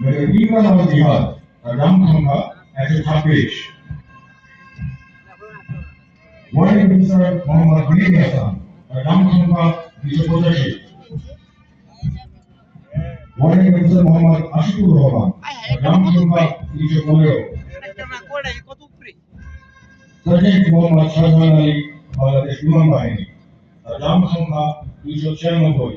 ইমরান আহমদ জিহাদ তার গ্রাম সংখ্যা একশো ছাব্বিশ ওয়ার্নিং অফিসার মোহাম্মদ হানিফ হাসান। তার গ্রাম সংখ্যা দুশো পঁচাশি। Warning officer Mohammad Ashikur Rahman. গ্রাম সংখ্যা দুশো পনেরো। সার্জেন্ট মোহাম্মদ শাহজাহান আলী, বাংলাদেশ বিমান বাহিনী। তার গ্রাম সংখ্যা দুইশো ছিয়ানব্বই।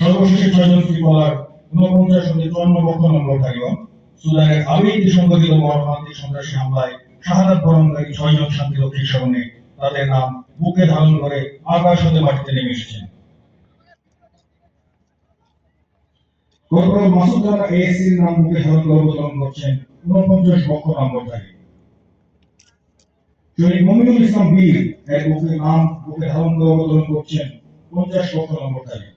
সর্বশেষে ছয়জন ফুটবলার ঊনপঞ্চাশ হতে চুয়ান্ন পক্ষ নম্বরধারীগণ সুদানের আবিদ সংগঠিত মর্মান্তিক সন্ত্রাসী হামলায় শাহাদাত বরণকারী ছয়জন শান্তিরক্ষীর স্মরণে তাদের নাম বুকে ধারণ করে আকাশ হতে মাটিতে নেমে এসেছেন মাসুদ এএসসির নাম বুকে ধারণ করে অবতরণ করছেন ঊনপঞ্চাশ পক্ষ নম্বরধারী শহীদ মমিনুল ইসলাম বীর এর বুকে নাম বুকে ধারণ করে অবতরণ করছেন পঞ্চাশ পক্ষ নম্বরধারী